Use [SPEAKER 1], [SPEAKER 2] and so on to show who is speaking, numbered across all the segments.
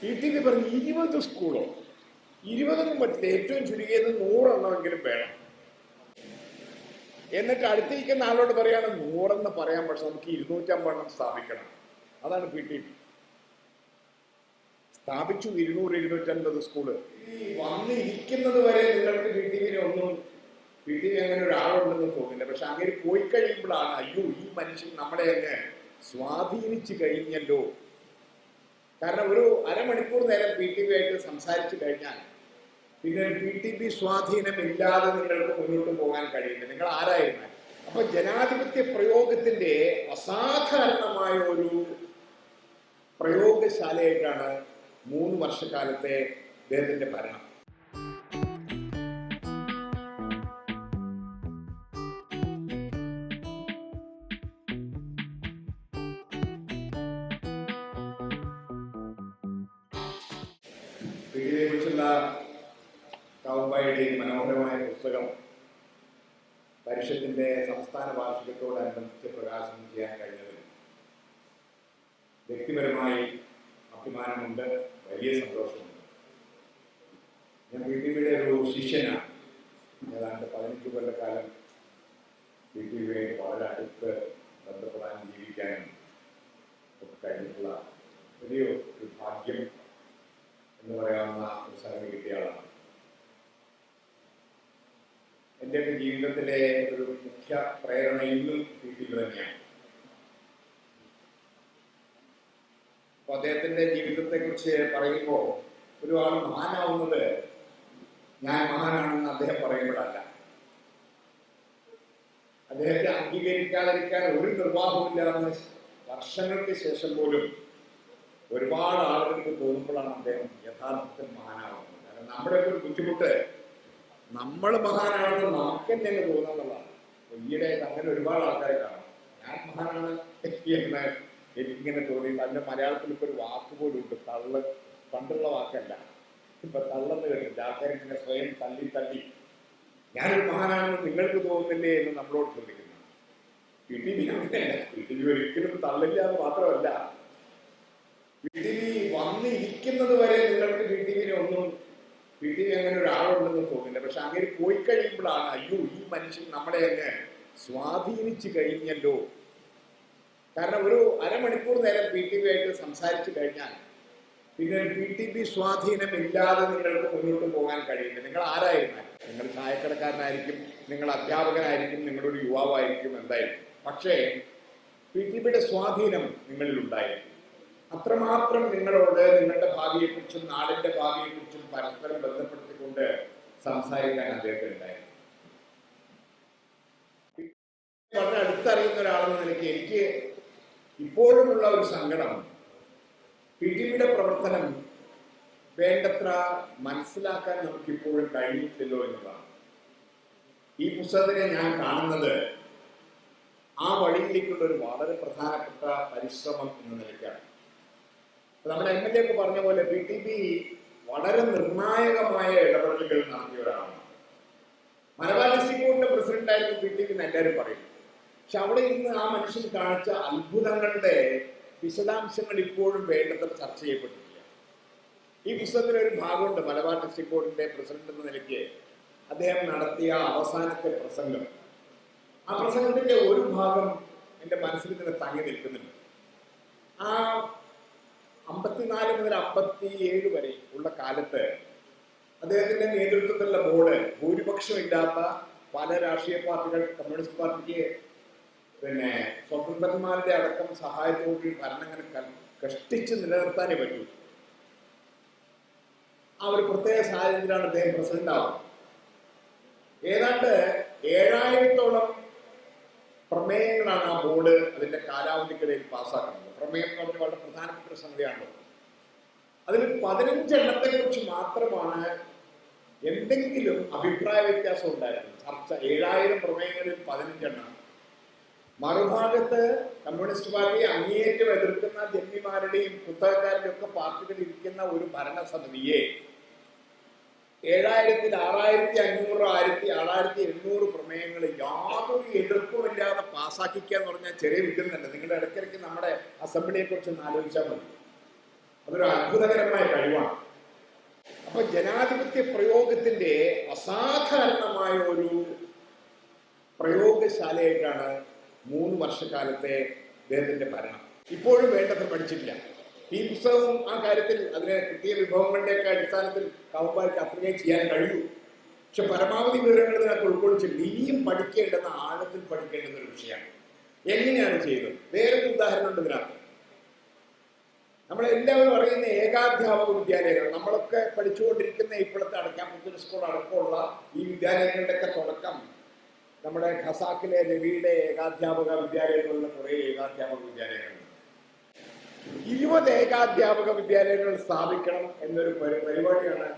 [SPEAKER 1] P പറഞ്ഞ് ഇരുപത് സ്കൂളോ? ഇരുപതൊന്നും പറ്റില്ല. ഏറ്റവും ചുരുങ്ങിയത് നൂറെണ്ണമെങ്കിലും വേണം. എന്നിട്ട് അടുത്തിരിക്കുന്ന ആളോട് പറയാണ് നൂറെന്ന് പറയാൻ പക്ഷെ നമുക്ക് ഇരുന്നൂറ്റമ്പതെണ്ണം സ്ഥാപിക്കണം. അതാണ് പി ടി പി. സ്ഥാപിച്ചു ഇരുന്നൂറ് ഇരുന്നൂറ്റൻപത് സ്കൂൾ. വന്നിരിക്കുന്നത് വരെ നിങ്ങൾക്ക് പി ടി വിനെ ഒന്നും പി ടി വി അങ്ങനെ ഒരാളുണ്ടെന്ന് തോന്നില്ല. പക്ഷെ അങ്ങനെ പോയി കഴിയുമ്പോഴാണ് അയ്യോ ഈ മനുഷ്യൻ നമ്മളെ അങ്ങ് സ്വാധീനിച്ചു കഴിഞ്ഞല്ലോ. കാരണം ഒരു അരമണിക്കൂർ നേരം പി ടി പി ആയിട്ട് സംസാരിച്ചു കഴിഞ്ഞാൽ പിന്നെ പി ടി പി സ്വാധീനം ഇല്ലാതെ നിങ്ങൾക്ക് മുന്നോട്ട് പോകാൻ കഴിയില്ല. നിങ്ങൾ ആരായിരുന്നാൽ അപ്പൊ ജനാധിപത്യ പ്രയോഗത്തിന്റെ അസാധാരണമായ ഒരു പ്രയോഗശാലയായിട്ടാണ് മൂന്ന് വർഷക്കാലത്തെ അദ്ദേഹത്തിന്റെ ഭരണം. കുറിച്ചുള്ള കൗബായുടെയും മനോഹരമായ പുസ്തകം പരിഷത്തിന്റെ സംസ്ഥാന വാർഷികത്തോടനുബന്ധിച്ച് പ്രകാശനം ചെയ്യാൻ കഴിഞ്ഞതിൽ വ്യക്തിപരമായി അഭിമാനമുണ്ട് വലിയ സന്തോഷമുണ്ട്. ഞാൻ പി ടി വിയുടെ ഒരു ശിഷ്യനാണ്. ഏതാണ്ട് പതിനഞ്ച് കൊല്ലക്കാലം പി ടി വിയെ വളരെ അടുത്ത് ബന്ധപ്പെടാനും ജീവിക്കാനും ഒക്കെ കഴിഞ്ഞിട്ടുള്ള വലിയ ഒരു ഭാഗ്യം എന്ന് പറയാവുന്ന ഒരു സ്ഥലം കിട്ടിയ ജീവിതത്തിലെ ഒരു മുഖ്യ പ്രേരണ ഇന്നും വീട്ടിൽ തന്നെയാണ്. അപ്പൊ അദ്ദേഹത്തിന്റെ ജീവിതത്തെ കുറിച്ച് പറയുമ്പോൾ ഒരു ആൾ മഹാനാവുന്നത് ഞാൻ മഹാനാണെന്ന് അദ്ദേഹം പറയുമ്പോഴല്ല. അദ്ദേഹത്തെ അംഗീകരിക്കാതിരിക്കാൻ ഒരു നിർവാഹമില്ലാന്ന് വർഷങ്ങൾക്ക് ശേഷം പോലും ഒരുപാട് ആളുകൾക്ക് തോന്നുമ്പോഴാണ് അദ്ദേഹം യഥാർത്ഥത്തിൽ മഹാനാവുന്നത് കാരണം നമ്മുടെ ഒരു ബുദ്ധിമുട്ട് നമ്മൾ മഹാനാണെന്ന് നമുക്ക് തന്നെ അങ്ങ് തോന്നുന്നതാണ് ഈയിടെ അങ്ങനെ ഒരുപാട് ആൾക്കാരെ കാണാം. ഞാൻ മഹാനാണ് എന്ന് എനിക്കിങ്ങനെ തോന്നി. അതിന്റെ മലയാളത്തിൽ ഇപ്പൊ ഒരു വാക്ക് പോലും ഉണ്ട്. തള്ള് പണ്ടുള്ള വാക്കല്ല. ഇപ്പൊ തള്ളെന്ന് കേട്ടിട്ട് ആൾക്കാരിങ്ങനെ സ്വയം തള്ളി തള്ളി. ഞാനൊരു മഹാനാണെന്ന് നിങ്ങൾക്ക് തോന്നുന്നില്ലേ എന്ന് നമ്മളോട് ചോദിക്കുന്നു. പി ടി വി അങ്ങനെയല്ല പി ടി വി ഒരിക്കലും തള്ളില്ല എന്ന് മാത്രമല്ല. ടി വന്നിരിക്കുന്നത് വരെ നിങ്ങൾക്ക് വീട്ടിൽ ഒന്നും വീട്ടിൽ അങ്ങനെ ഒരാളുണ്ടെന്ന് തോന്നില്ല പക്ഷെ അങ്ങനെ പോയി കഴിയുമ്പോഴാണ് അയ്യോ ഈ മനുഷ്യൻ നമ്മളെ അങ്ങ് സ്വാധീനിച്ചു കഴിഞ്ഞല്ലോ. കാരണം ഒരു അരമണിക്കൂർ നേരം പി ടി ആയിട്ട് സംസാരിച്ചു കഴിഞ്ഞാൽ പിന്നെ പി ടി ബി സ്വാധീനം ഇല്ലാതെ നിങ്ങൾക്ക് മുന്നോട്ട് പോകാൻ കഴിയില്ല. നിങ്ങൾ ആരായിരുന്നാൽ? നിങ്ങൾ ചായക്കടക്കാരനായിരിക്കും നിങ്ങൾ അധ്യാപകനായിരിക്കും നിങ്ങളൊരു യുവാവായിരിക്കും എന്തായിരിക്കും പക്ഷേ പി ടി ബിയുടെ സ്വാധീനം നിങ്ങളിൽ ഉണ്ടായിരിക്കും അത്രമാത്രം നിങ്ങളോട് നിങ്ങളുടെ ഭാവിയെക്കുറിച്ചും നാടിന്റെ ഭാവിയെക്കുറിച്ചും പരസ്പരം ബന്ധപ്പെടുത്തിക്കൊണ്ട് സംസാരിക്കാൻ അദ്ദേഹത്തിന് ഉണ്ടായിരുന്നു. വളരെ അടുത്തറിയുന്ന ഒരാളെന്ന നിലയ്ക്ക് എനിക്ക് ഇപ്പോഴുമുള്ള ഒരു സങ്കടം പി ടി പ്രവർത്തനം വേണ്ടത്ര മനസ്സിലാക്കാൻ നമുക്ക് ഇപ്പോഴും കഴിഞ്ഞിട്ടില്ലല്ലോ എന്നതാണ് ഈ പുസ്തകത്തിനെ ഞാൻ കാണുന്നത് ആ വഴിയിലേക്കുള്ള ഒരു വളരെ പ്രധാനപ്പെട്ട പരിശ്രമം എന്ന നിലയ്ക്കാണ്. നമ്മുടെ എം എൽ എ ഒക്കെ പറഞ്ഞ പോലെ പി ടി പി വളരെ നിർണായകമായ ഇടപെടലുകൾ നടത്തിയ ഒരാളാണ് മലബാർ ബോർഡിന്റെ പ്രസിഡന്റ് ആയിരുന്നു പി ടി പി എന്ന് എല്ലാവരും പറയും. പക്ഷെ അവിടെ ഇന്ന് ആ മനുഷ്യൻ കാണിച്ച അത്ഭുതങ്ങളുടെ വിശദാംശങ്ങൾ ഇപ്പോഴും വേണ്ടത്ര ചർച്ച ചെയ്യപ്പെട്ടിട്ടില്ല. ഈ പുസ്തകത്തിൽ ഒരു ഭാഗമുണ്ട് മലബാർ ഡിസ്ട്രിക്ട് പ്രസിഡന്റ് എന്ന നിലയ്ക്ക്. അദ്ദേഹം നടത്തിയ അവസാനത്തെ പ്രസംഗം. ആ പ്രസംഗത്തിന്റെ ഒരു ഭാഗം എന്റെ മനസ്സിൽ തന്നെ തങ്ങി നിൽക്കുന്നുണ്ട്. ആ അമ്പത്തിനാല് മുതൽ അമ്പത്തി ഏഴ് വരെ ഉള്ള കാലത്ത് അദ്ദേഹത്തിന്റെ നേതൃത്വത്തിലുള്ള ബോർഡ് ഭൂരിപക്ഷമില്ലാത്ത പല രാഷ്ട്രീയ പാർട്ടികൾ കമ്മ്യൂണിസ്റ്റ് പാർട്ടിക്ക് പിന്നെ സ്വതന്ത്രന്മാരുടെ അടക്കം സഹായത്തോടെ ഭരണം ഇങ്ങനെ കഷ്ടിച്ച് നിലനിർത്താനേ പറ്റൂ. ആ ഒരു പ്രത്യേക സാഹചര്യത്തിലാണ് അദ്ദേഹം പ്രസിഡന്റ് ആവുന്നത്. ഏതാണ്ട് ഏഴായിരത്തോളം പ്രമേയങ്ങളാണ് ആ ബോർഡ് അതിന്റെ കാലാവധിക്കിടയിൽ പാസ്സാക്കുന്നത് പ്രമേയം എന്ന് പറഞ്ഞ വളരെ പ്രധാനപ്പെട്ട ഒരു സംഗതിയാണല്ലോ അതിൽ പതിനഞ്ചെണ്ണത്തെ കുറിച്ച് മാത്രമാണ് എന്തെങ്കിലും അഭിപ്രായ വ്യത്യാസം ഉണ്ടായിരുന്നു ചർച്ച ഏഴായിരം പ്രമേയങ്ങളിൽ പതിനഞ്ചെണ്ണം മറുഭാഗത്ത് കമ്മ്യൂണിസ്റ്റ് പാർട്ടിയെ അങ്ങേയറ്റം എതിർക്കുന്ന ജന്മിമാരുടെയും പുസ്തകക്കാരുടെയും ഒക്കെ പാർട്ടികളിരിക്കുന്ന ഒരു ഭരണസമിതിയെ ഏഴായിരത്തിൽ ആറായിരത്തി അഞ്ഞൂറ് ആയിരത്തി ആറായിരത്തി എണ്ണൂറ് പ്രമേയങ്ങൾ യാതൊരു എതിർപ്പുമില്ലാതെ പാസ്സാക്കിക്കുക എന്ന് പറഞ്ഞാൽ ചെറിയ വിട്ടുന്നല്ല നിങ്ങളുടെ ഇടയ്ക്കിടയ്ക്ക് നമ്മുടെ അസംബ്ലിയെ കുറിച്ച് ഒന്ന് ആലോചിച്ചാൽ മതി. അതൊരു അത്ഭുതകരമായ കഴിവാണ്. അപ്പൊ ജനാധിപത്യ പ്രയോഗത്തിന്റെ അസാധാരണമായ ഒരു പ്രയോഗശാലയായിട്ടാണ് മൂന്ന് വർഷക്കാലത്തെ അദ്ദേഹത്തിന്റെ ഭരണം. ഇപ്പോഴും വേണ്ടത്ര പഠിച്ചിട്ടില്ല. പുസ്തകവും ആ കാര്യത്തിൽ അതിനെ കിട്ടിയ വിഭവങ്ങളുടെയൊക്കെ അടിസ്ഥാനത്തിൽ കവമ്പായ്ക്ക് അത്രയും ചെയ്യാൻ കഴിയൂ. പക്ഷെ പരമാവധി വിവരങ്ങൾ ഇതിനകത്ത് ഉൾക്കൊള്ളിച്ചിട്ടുണ്ട് ഇനിയും പഠിക്കേണ്ടുന്ന ആഴത്തിൽ പഠിക്കേണ്ടുന്ന ഒരു വിഷയമാണ് എങ്ങനെയാണ് ചെയ്തത്? വേറൊരു ഉദാഹരണം ഉണ്ട് ഇതിനകത്ത്. നമ്മളെല്ലാവരും അറിയുന്ന ഏകാധ്യാപക വിദ്യാലയങ്ങൾ. നമ്മളൊക്കെ പഠിച്ചുകൊണ്ടിരിക്കുന്ന ഇപ്പോഴത്തെ അടയ്ക്കാമ്പുത്തൂർ സ്കൂൾ അടക്കമുള്ള ഈ വിദ്യാലയങ്ങളുടെയൊക്കെ തുടക്കം നമ്മുടെ ഖസാക്കിലെ രവിയുടെ ഏകാധ്യാപക വിദ്യാലയങ്ങളിലെ കുറേ ഏകാധ്യാപക വിദ്യാലയങ്ങളുണ്ട്. ഇരുപത് ഏകാധ്യാപക വിദ്യാലയങ്ങൾ സ്ഥാപിക്കണം എന്നൊരു പരി- പരിപാടിയാണ്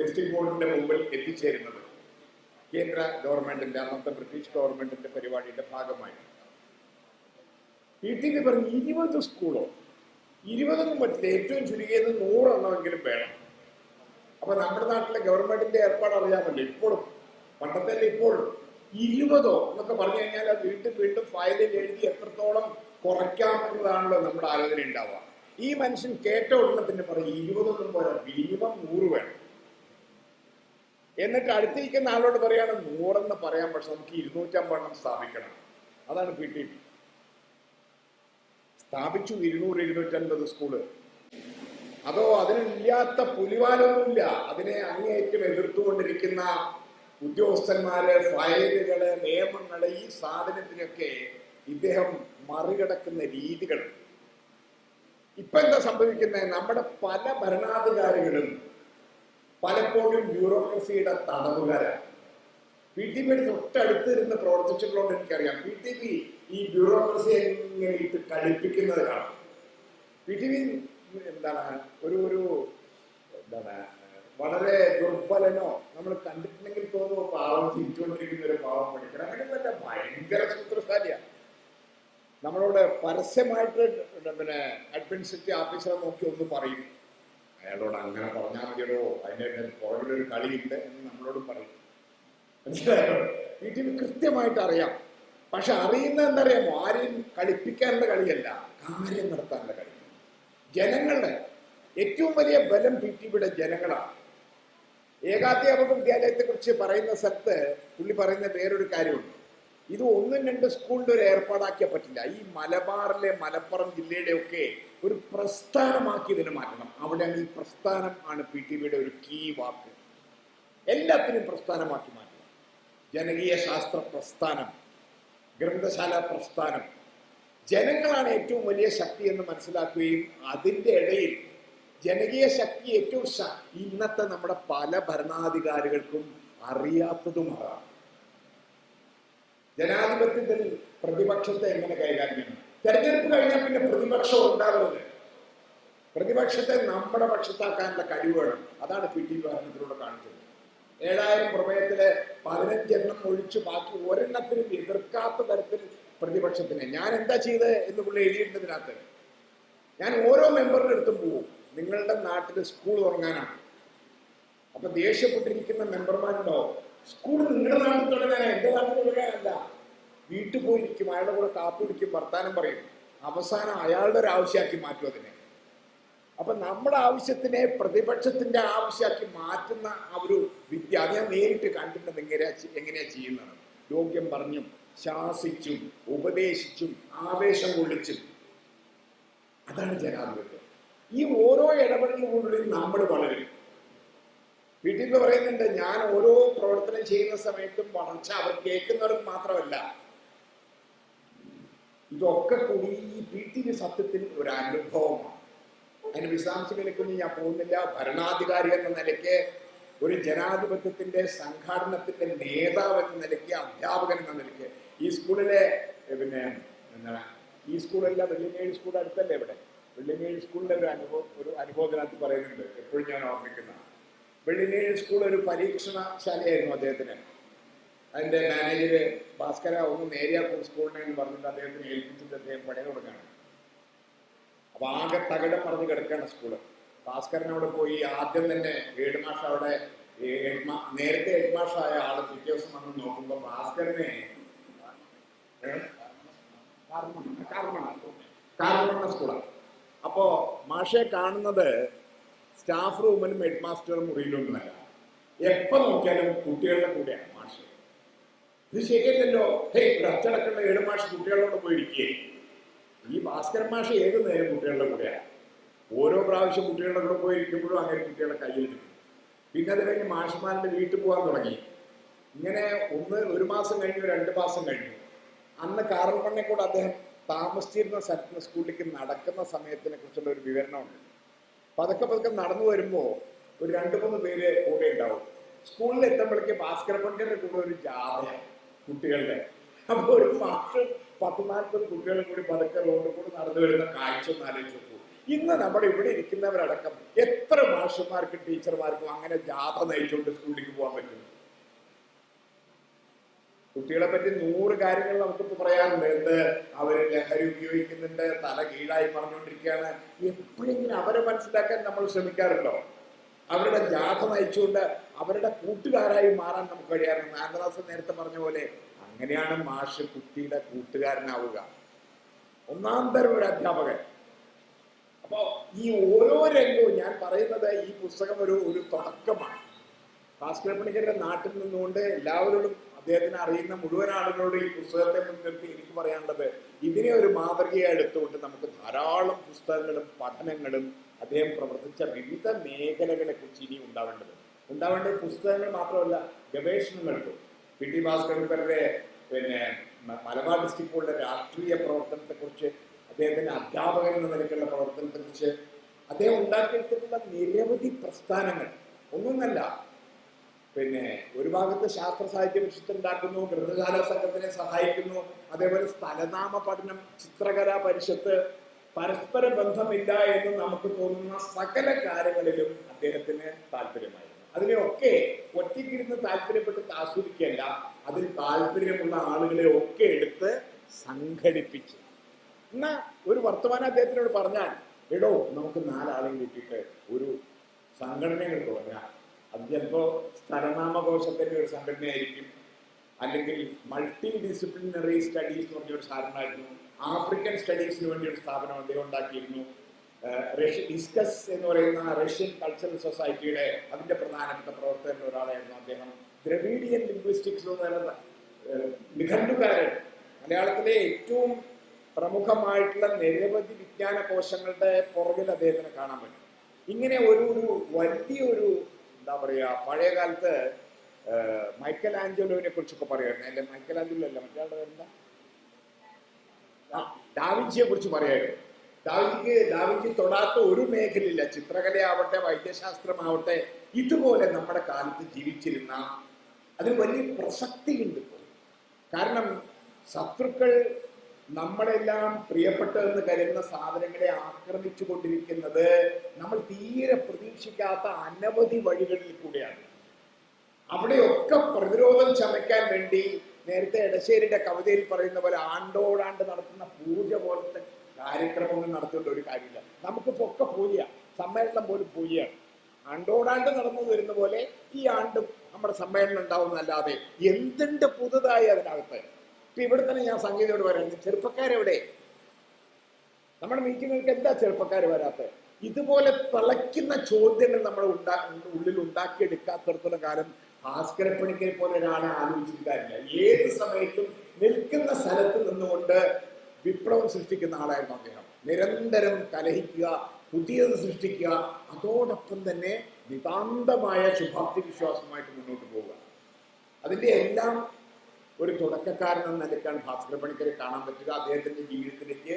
[SPEAKER 1] ഡിസ്ട്രിക്ട് ബോർഡിന്റെ മുമ്പിൽ എത്തിച്ചേരുന്നത്. കേന്ദ്ര ഗവൺമെന്റിന്റെ അന്നത്തെ ബ്രിട്ടീഷ് ഗവൺമെന്റിന്റെ പരിപാടിയുടെ ഭാഗമായി വീട്ടിൽ പറഞ്ഞ് ഇരുപത് സ്കൂളോ ഇരുപതൊന്നും പറ്റില്ല ഏറ്റവും ചുരുങ്ങിയത് നൂറെണ്ണമെങ്കിലും വേണം. അപ്പൊ നമ്മുടെ നാട്ടിലെ ഗവൺമെന്റിന്റെ ഏർപ്പാട് അറിയാമല്ലോ ഇപ്പോഴും പണ്ടത്തെ ഇപ്പോഴും ഇരുപതോ എന്നൊക്കെ പറഞ്ഞു കഴിഞ്ഞാൽ വീണ്ടും വീണ്ടും ഫയലിൽ എഴുതി എത്രത്തോളം കുറയ്ക്കാം എന്നതാണല്ലോ നമ്മുടെ ആലോചന ഉണ്ടാവുക. ഈ മനുഷ്യൻ കേട്ട ഉടനെ തന്നെ പറയും ഇരുപതൊന്നും പോരാ മിനിമം നൂറ് വേണം. എന്നിട്ട് അടുത്തിരിക്കുന്ന ആളോട് പറയാണ് നൂറെന്ന് പറയാൻ പക്ഷെ നമുക്ക് ഇരുന്നൂറ്റമ്പണ്ണം സ്ഥാപിക്കണം. അതാണ് പി ടി പി. സ്ഥാപിച്ചു ഇരുന്നൂറ് ഇരുന്നൂറ്റൻപത് സ്കൂൾ. അതോ അതിനില്ലാത്ത പുലിവാലൊന്നുമില്ല. അതിനെ അങ്ങേയറ്റം എതിർത്തുകൊണ്ടിരിക്കുന്ന ഉദ്യോഗസ്ഥന്മാര് ഫയലുകൾ നിയമങ്ങൾ ഈ സാധനത്തിനൊക്കെ ഇദ്ദേഹം മറികടക്കുന്ന രീതികൾ. ഇപ്പൊ എന്താ സംഭവിക്കുന്നത്? നമ്മുടെ പല ഭരണാധികാരികളും പലപ്പോഴും ബ്യൂറോക്രസിയുടെ തടവുകാരാണ്. പി ടി പിയുടെ തൊട്ടടുത്ത് ഇരുന്ന് പ്രവർത്തിച്ചിട്ടുള്ളതുകൊണ്ട് എനിക്കറിയാം. പി ടി പി ഈ ബ്യൂറോക്രസി എങ്ങനെ ഇട്ട് കളിപ്പിക്കുന്നത് കാണാം? പി ടി പി എന്താണ്? ഒരു ഒരു എന്താണ്? വളരെ ദുർബലനോ നമ്മൾ കണ്ടിട്ടുണ്ടെങ്കിൽ തോന്നുന്നു പാവം ചിരിച്ചുകൊണ്ടിരിക്കുന്ന ഒരു പാവം പഠിക്കണം. അങ്ങനെയല്ല ഭയങ്കര സൂത്രശാലിയാണ് നമ്മളോട് പരസ്യമായിട്ട് പിന്നെ അഡ്മിനിസ്ട്രേറ്റീവ് ഓഫീസറെ നോക്കി ഒന്ന് പറയും. അയാളോട് അങ്ങനെ പറഞ്ഞാൽ മതിയോ അതിന്റെ പുറകിലൊരു കളിയുണ്ട് എന്ന് നമ്മളോട് പറയും. മനസ്സിലായോ? ടി കൃത്യമായിട്ട് അറിയാം. പക്ഷെ അറിയുന്ന എന്തറിയാമോ? ആരെയും കളിപ്പിക്കാനുള്ള കളിയല്ല. കാര്യം നടത്താനുള്ള കളി. ജനങ്ങളുടെ ഏറ്റവും വലിയ ബലം പി ടി ജനങ്ങളാണ്. ഏകാധ്യാപക വിദ്യാലയത്തെ കുറിച്ച് പറയുന്ന സ്ഥലത്ത് പുള്ളി പറയുന്ന വേറൊരു കാര്യമുണ്ട്. ഇത് ഒന്നും രണ്ട് സ്കൂളിന്റെ ഒരു ഏർപ്പാടാക്കിയാൽ പറ്റില്ല. ഈ മലബാറിലെ മലപ്പുറം ജില്ലയുടെ ഒക്കെ ഒരു പ്രസ്ഥാനമാക്കി ഇതിനെ മാറ്റണം. അവിടെയാണ് ഈ പ്രസ്ഥാനം ആണ് പി ടി വിയുടെ ഒരു കീ വാക്ക്. എല്ലാത്തിനും പ്രസ്ഥാനമാക്കി മാറ്റണം. ജനകീയ ശാസ്ത്ര പ്രസ്ഥാനം ഗ്രന്ഥശാല പ്രസ്ഥാനം. ജനങ്ങളാണ് ഏറ്റവും വലിയ ശക്തി എന്ന് മനസ്സിലാക്കുകയും അതിന്റെ ഇടയിൽ ജനകീയ ശക്തി ഏറ്റവും ഇന്നത്തെ നമ്മുടെ പല ഭരണാധികാരികൾക്കും അറിയാത്തതുമാണ് ജനാധിപത്യത്തിൽ പ്രതിപക്ഷത്തെ എങ്ങനെ കൈകാര്യം ചെയ്യണം? തെരഞ്ഞെടുപ്പ് കഴിഞ്ഞാൽ പിന്നെ പ്രതിപക്ഷം ഉണ്ടാകുന്നത് പ്രതിപക്ഷത്തെ നമ്മുടെ പക്ഷത്താക്കാനുള്ള കഴിവ് വേണം. അതാണ് പി ടി ഭരണത്തിലൂടെ കാണിച്ചത്. ഏഴായിരം പ്രമേയത്തിലെ പതിനഞ്ചെണ്ണം ഒഴിച്ച് ബാക്കി ഒരെണ്ണത്തിനും എതിർക്കാത്ത തരത്തിൽ പ്രതിപക്ഷത്തിന്. ഞാൻ എന്താ ചെയ്തത് എന്ന് പുള്ളി എഴുതിയിട്ടതിനകത്ത് ഞാൻ ഓരോ മെമ്പറുടെ അടുത്തും പോവും നിങ്ങളുടെ നാട്ടിൽ സ്കൂൾ തുടങ്ങാനാണ് അപ്പൊ ദേഷ്യപ്പെട്ടിരിക്കുന്ന മെമ്പർമാരുണ്ടോ സ്കൂൾ നിങ്ങളുടെ നാട്ടിൽ തുടങ്ങാനാ എന്റെ നാട്ടിൽ തുടങ്ങാനല്ല വീട്ടിൽ പോയിരിക്കും അയാളുടെ കൂടെ കാപ്പി വർത്താനം പറയും. അവസാനം അയാളുടെ ഒരു ആവശ്യമാക്കി മാറ്റും അതിനെ. അപ്പൊ നമ്മുടെ ആവശ്യത്തിനെ പ്രതിപക്ഷത്തിന്റെ ആവശ്യമാക്കി മാറ്റുന്ന ആ ഒരു വിദ്യ അത് ഞാൻ നേരിട്ട് കണ്ടിട്ടുണ്ട് എങ്ങനെയാ എങ്ങനെയാ ചെയ്യുന്നത്. യോഗ്യം പറഞ്ഞും ശാസിച്ചും ഉപദേശിച്ചും ആവേശം കൊള്ളിച്ചും. അതാണ് ജനാധിപത്യം. ഈ ഓരോ ഇടപെടലുകളിലും നമ്മൾ വളരും. വീട്ടിൽ നിന്ന് പറയുന്നുണ്ട് ഞാൻ ഓരോ പ്രവർത്തനം ചെയ്യുന്ന സമയത്തും വളർച്ച അവർ കേൾക്കുന്നവർക്ക് മാത്രമല്ല. ഇതൊക്കെ കൂടി ഈ പി സത്യത്തിൽ ഒരു അനുഭവമാണ്. അതിന് വിശദാംശങ്ങളിലേക്കൊന്നും ഞാൻ പോകുന്നില്ല. ഭരണാധികാരി എന്ന നിലയ്ക്ക് ഒരു ജനാധിപത്യത്തിന്റെ സംഘാടനത്തിന്റെ നേതാവ് എന്ന നിലയ്ക്ക് അധ്യാപകൻ എന്ന നിലയ്ക്ക് ഈ സ്കൂളിലെ പിന്നെ എന്താണ് ഈ സ്കൂളല്ല വെള്ളിമേഴ് സ്കൂൾ അടുത്തല്ലേ ഇവിടെ? വെള്ളിമേഴ് സ്കൂളിലെ ഒരു അനുഭവം ഒരു അനുഭവത്തിനകത്ത് പറയുന്നുണ്ട്. എപ്പോഴും ഞാൻ ഓർമ്മിക്കുന്ന വെള്ളിമേഴ് സ്കൂൾ ഒരു പരീക്ഷണശാലയായിരുന്നു അദ്ദേഹത്തിന്. അതിന്റെ മാനേജര് ഭാസ്കര ഒന്ന് നേരിയാക്കും സ്കൂളിനെ എന്ന് പറഞ്ഞിട്ട് അദ്ദേഹത്തിന് ഏൽപ്പിച്ചിട്ട് അദ്ദേഹം പണി തുടങ്ങാണ് അപ്പൊ ആകെ തകിടം പറഞ്ഞ് കിടക്കുകയാണ് സ്കൂൾ ഭാസ്കരൻ അവിടെ പോയി ആദ്യം തന്നെ ഹെഡ് മാഷ് അവിടെ നേരത്തെ ഹെഡ് മാഷായ ആൾ പിറ്റേ ദിവസം വന്ന് നോക്കുമ്പോ ഭാസ്കരനെ കാർമണ്ണ സ്കൂളാണ് അപ്പോ മാഷെ കാണുന്നത് സ്റ്റാഫ് റൂമിലും ഹെഡ് മാസ്റ്റർ മുറിയിലൊന്നുമല്ല. എപ്പ നോക്കിയാലും കുട്ടികളുടെ കൂടെയാണ് മാഷ്. ഇത് ശരിയല്ലല്ലോ. ഹേയ് ഒരു അച്ചടക്കമുള്ള ഏഴ് മാഷ് കുട്ടികളോട് പോയിരിക്കേ. ഈ ഭാസ്കരൻ മാഷ് ഏത് നേരം കുട്ടികളുടെ കൂടെയാണ് ഓരോ പ്രാവശ്യം കുട്ടികളുടെ കൂടെ പോയിരിക്കുമ്പോഴും അങ്ങനെ കുട്ടികളെ കയ്യിൽ നിൽക്കും. പിന്നെ അത് കഴിഞ്ഞ് മാഷ്മാരുടെ വീട്ടിൽ പോകാൻ തുടങ്ങി. ഇങ്ങനെ ഒന്ന് ഒരു മാസം കഴിഞ്ഞു രണ്ട് മാസം കഴിഞ്ഞു. അന്ന് കാറൽ മണ്ണെ കൂടെ അദ്ദേഹം താമസിച്ചിരുന്ന സ്ഥലത്തിന് സ്കൂളിലേക്ക് നടക്കുന്ന സമയത്തിനെ കുറിച്ചുള്ള ഒരു വിവരണമുണ്ട്. പതുക്കെ പതുക്കെ നടന്നു വരുമ്പോൾ ഒരു രണ്ട് മൂന്ന് പേര് കൂടെ ഉണ്ടാവും. സ്കൂളിൽ എത്തുമ്പോഴേക്ക് ഭാസ്കര പണ്ഡിതരുടെ കൂടെ ഒരു ജാഥയാണ് കുട്ടികളുടെ. അപ്പോൾ ഒരു മാസം പത്ത് നാൽപ്പത് കുട്ടികളും കൂടി പതുക്കെ റോഡിൽ കൂടി നടന്നു വരുന്ന കാഴ്ച ഒന്ന് ആലോചിച്ച് നോക്കൂ. ഇന്ന് നമ്മുടെ ഇവിടെ ഇരിക്കുന്നവരടക്കം എത്ര മാഷന്മാർക്കും ടീച്ചർമാർക്കും അങ്ങനെ ജാഥ നയിച്ചുകൊണ്ട് സ്കൂളിലേക്ക് പോകാൻ പറ്റും? കുട്ടികളെ പറ്റി നൂറ് കാര്യങ്ങൾ നമുക്കിപ്പോ പറയാനുണ്ട്. എന്ത് അവർ ലഹരി ഉപയോഗിക്കുന്നുണ്ട് തല കീഴായി പറഞ്ഞുകൊണ്ടിരിക്കുകയാണ്. എപ്പോഴെങ്കിലും അവരെ മനസ്സിലാക്കാൻ നമ്മൾ ശ്രമിക്കാറുണ്ടോ? അവരുടെ ജാഥ നയിച്ചുകൊണ്ട് അവരുടെ കൂട്ടുകാരായി മാറാൻ നമുക്ക് കഴിയാറുണ്ട്. നാഗദാസൻ നേരത്തെ പറഞ്ഞ പോലെ അങ്ങനെയാണ് മാഷ് കുട്ടിയുടെ കൂട്ടുകാരനാവുക. ഒന്നാം തരം ഒരു അധ്യാപകൻ. അപ്പോ ഈ ഓരോ രംഗവും ഞാൻ പറയുന്നത് ഈ പുസ്തകം ഒരു ഒരു തുടക്കമാണ്. ഭാസ്കര പണിക്കരുടെ നാട്ടിൽ നിന്നുകൊണ്ട് എല്ലാവരോടും അദ്ദേഹത്തിന് അറിയുന്ന മുഴുവൻ ആളുകളോട് ഈ പുസ്തകത്തെ മുൻനിർത്തി എനിക്ക് പറയാനുള്ളത് ഇതിനെ ഒരു മാതൃകയായി എടുത്തുകൊണ്ട് നമുക്ക് ധാരാളം പുസ്തകങ്ങളും പഠനങ്ങളും അദ്ദേഹം പ്രവർത്തിച്ച വിവിധ മേഖലകളെ കുറിച്ച് ഇനി ഉണ്ടാവേണ്ടത് ഉണ്ടാവേണ്ട പുസ്തകങ്ങൾ മാത്രമല്ല ഗവേഷണങ്ങൾക്കും. പി. ടി. ഭാസ്കരൻപരുടെ പിന്നെ മലബാർ ബോർഡിന്റെ രാഷ്ട്രീയ പ്രവർത്തനത്തെക്കുറിച്ച് അദ്ദേഹത്തിന്റെ അധ്യാപകൻ എന്ന നിലയ്ക്കുള്ള പ്രവർത്തനത്തെക്കുറിച്ച് അദ്ദേഹം ഉണ്ടാക്കിയിട്ടുള്ള നിരവധി പ്രസ്ഥാനങ്ങൾ. ഒന്നൊന്നല്ല പിന്നെ ഒരു ഭാഗത്ത് ശാസ്ത്ര സാഹിത്യ പരിഷത്തുണ്ടാക്കുന്നു ഗ്രന്ഥശാല സംഘത്തിനെ സഹായിക്കുന്നു അതേപോലെ സ്ഥലനാമ പഠനം ചിത്രകലാ പരിഷത്ത് പരസ്പര ബന്ധമില്ല എന്ന് നമുക്ക് തോന്നുന്ന സകല കാര്യങ്ങളിലും അദ്ദേഹത്തിന് താല്പര്യമായിരുന്നു. അതിനെയൊക്കെ ഒറ്റയ്ക്കിരുന്ന് താല്പര്യപ്പെട്ട് ആസ്വദിക്കേണ്ട അതിൽ താല്പര്യമുള്ള ആളുകളെ ഒക്കെ എടുത്ത് സംഘടിപ്പിച്ചു. എന്നാ ഒരു വർത്തമാന അദ്ദേഹത്തിനോട് പറഞ്ഞാൽ എടോ നമുക്ക് നാലാളെയും കിട്ടിയിട്ട് ഒരു സംഘടനകൾ തുടങ്ങാം. അത് ചിലപ്പോ സ്ഥലനാമകോശത്തിന്റെ ഒരു സംഘടനയായിരിക്കും. അല്ലെങ്കിൽ മൾട്ടി ഡിസിപ്ലിനറി സ്റ്റഡീസ് എന്ന് പറഞ്ഞൊരു സാധനമായിരുന്നു. ആഫ്രിക്കൻ സ്റ്റഡീസിന് വേണ്ടി ഒരു സ്ഥാപനം അദ്ദേഹം ഉണ്ടാക്കിയിരുന്നു. റഷ്യ ഡിസ്കസ് എന്ന് പറയുന്ന റഷ്യൻ കൾച്ചറൽ സൊസൈറ്റിയുടെ അതിന്റെ പ്രധാനപ്പെട്ട പ്രവർത്തകരിൽ ഒരാളായിരുന്നു അദ്ദേഹം. ദ്രവീഡിയൻ ലിംഗ്വിസ്റ്റിക്സ് എന്ന് പറയുന്ന നിഘണ്ടുകാരൻ. മലയാളത്തിലെ ഏറ്റവും പ്രമുഖമായിട്ടുള്ള നിരവധി വിജ്ഞാന കോശങ്ങളുടെ പുറകിൽ അദ്ദേഹത്തിന് കാണാൻ പറ്റും. ഇങ്ങനെ ഒരു ഒരു വലിയൊരു എന്താ പറയാ പഴയ കാലത്ത് മൈക്കൽ ആഞ്ചലോവിനെ കുറിച്ചൊക്കെ പറയായിരുന്നു. അല്ലെ മൈക്കൽ ആഞ്ചലോ അല്ല മറ്റേ എന്താ ഡാവിഞ്ചിയെ കുറിച്ച് പറയായിരുന്നു. ഡാവിഞ്ചിക്ക് ഡാവിഞ്ചി തൊടാത്ത ഒരു മേഖലയില്ല. ചിത്രകലയാവട്ടെ വൈദ്യശാസ്ത്രമാവട്ടെ ഇതുപോലെ നമ്മുടെ കാലത്ത് ജീവിച്ചിരുന്ന അതിന് വലിയ പ്രസക്തിയുണ്ട് കാരണം ശത്രുക്കൾ നമ്മളെല്ലാം പ്രിയപ്പെട്ടതെന്ന് കരുതുന്ന സാധനങ്ങളെ ആക്രമിച്ചു കൊണ്ടിരിക്കുന്നത് നമ്മൾ തീരെ പ്രതീക്ഷിക്കാത്ത അനവധി വഴികളിൽ കൂടെയാണ്. അവിടെയൊക്കെ പ്രതിരോധം ചമയ്ക്കാൻ വേണ്ടി നേരത്തെ എടശ്ശേരിയുടെ കവിതയിൽ പറയുന്ന പോലെ ആണ്ടോടാണ്ട് നടത്തുന്ന പൂജ പോലത്തെ കാര്യക്രമങ്ങൾ നടത്തേണ്ട ഒരു കാര്യമില്ല. നമുക്കിപ്പോ ഒക്കെ പൂജ സമ്മേളനം പോലും പൂജയാണ്. ആണ്ടോടാണ്ട് നടന്നു വരുന്ന പോലെ ഈ ആണ്ടും നമ്മുടെ സമ്മേളനം ഉണ്ടാവുന്നല്ലാതെ എന്തുണ്ട് പുതുതായി അതിനകത്ത്? ഇപ്പൊ ഇവിടെ തന്നെ ഞാൻ സംഗീതയോട് പറയുന്നത് ചെറുപ്പക്കാരെവിടെ? നമ്മുടെ മീറ്റിങ്ങുകൾക്ക് എന്താ ചെറുപ്പക്കാർ വരാത്തത് ഇതുപോലെ തിളയ്ക്കുന്ന ചോദ്യങ്ങൾ നമ്മൾ ഉണ്ടാ ഉള്ളിൽ ഉണ്ടാക്കിയെടുക്കാത്തടത്തോളം കാലം ഭാസ്കരപ്പണിക്കരെ പോലെ ഒരാളെ ആലോചിച്ചിട്ടില്ല ഏത് സമയത്തും നിൽക്കുന്ന സ്ഥലത്ത് നിന്നുകൊണ്ട് വിപ്ലവം സൃഷ്ടിക്കുന്ന ആളായിരുന്നു അദ്ദേഹം. നിരന്തരം കലഹിക്കുക പുതിയത് സൃഷ്ടിക്കുക അതോടൊപ്പം തന്നെ നിതാന്തമായ ശുഭാപ്തി വിശ്വാസമായിട്ട് മുന്നോട്ട് പോവുക. അതിന്റെ എല്ലാം ഒരു തുടക്കക്കാരൻ എന്ന നിലയ്ക്കാണ് ഭാസ്കര പണിക്കരെ കാണാൻ പറ്റുക. അദ്ദേഹത്തിന്റെ ജീവിതത്തിലേക്ക്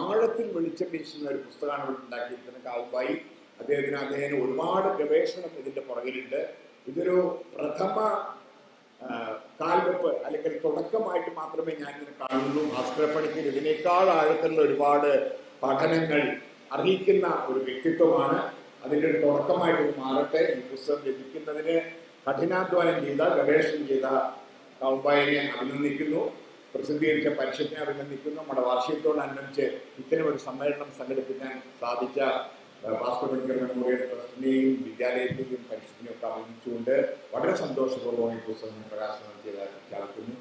[SPEAKER 1] ആഴത്തിൽ വെളിച്ചം വീശുന്ന ഒരു പുസ്തകമാണ് ഇവിടെ ഉണ്ടാക്കിയിരിക്കുന്നത്. കാവുമ്പായി അദ്ദേഹത്തിന് അദ്ദേഹം ഒരുപാട് ഗവേഷണം ഇതിന്റെ പുറകിലുണ്ട്. ഇതൊരു പ്രഥമ കാൽവെപ്പ് അല്ലെങ്കിൽ തുടക്കമായിട്ട് മാത്രമേ ഞാൻ ഇതിനെ കാണുള്ളൂ ഭാസ്കര പണിക്കർ ഇതിനേക്കാൾ ആഴത്തിലുള്ള ഒരുപാട് പഠനങ്ങൾ അറിയിക്കുന്ന ഒരു വ്യക്തിത്വമാണ്. അതിന്റെ ഒരു തുടക്കമായിട്ട് മാറട്ടെ. ഈ പുസ്തകം ലഭിക്കുന്നതിന് കഠിനാധ്വാനം ചെയ്ത ഗവേഷണം ചെയ്ത കൗബായിനെ അഭിനന്ദിക്കുന്നു. പ്രസിദ്ധീകരിച്ച പരിഷത്തിനെ അഭിനന്ദിക്കുന്നു. നമ്മുടെ വാർഷികത്തോടനുബന്ധിച്ച് ഇത്തരം ഒരു സമ്മേളനം സംഘടിപ്പിക്കാൻ സാധിച്ച ഭാസ്കർ പണിക്കർ മെമ്മോറിയൽ ട്രസ്റ്റിനെയും വിദ്യാലയത്തെയും പരിഷത്തിനെയും ഒക്കെ അഭിനന്ദിച്ചുകൊണ്ട് വളരെ സന്തോഷപൂർവം ഈ പുസ്തകം പ്രകാശനം ചെയ്ത പ്രഖ്യാപിക്കുന്നു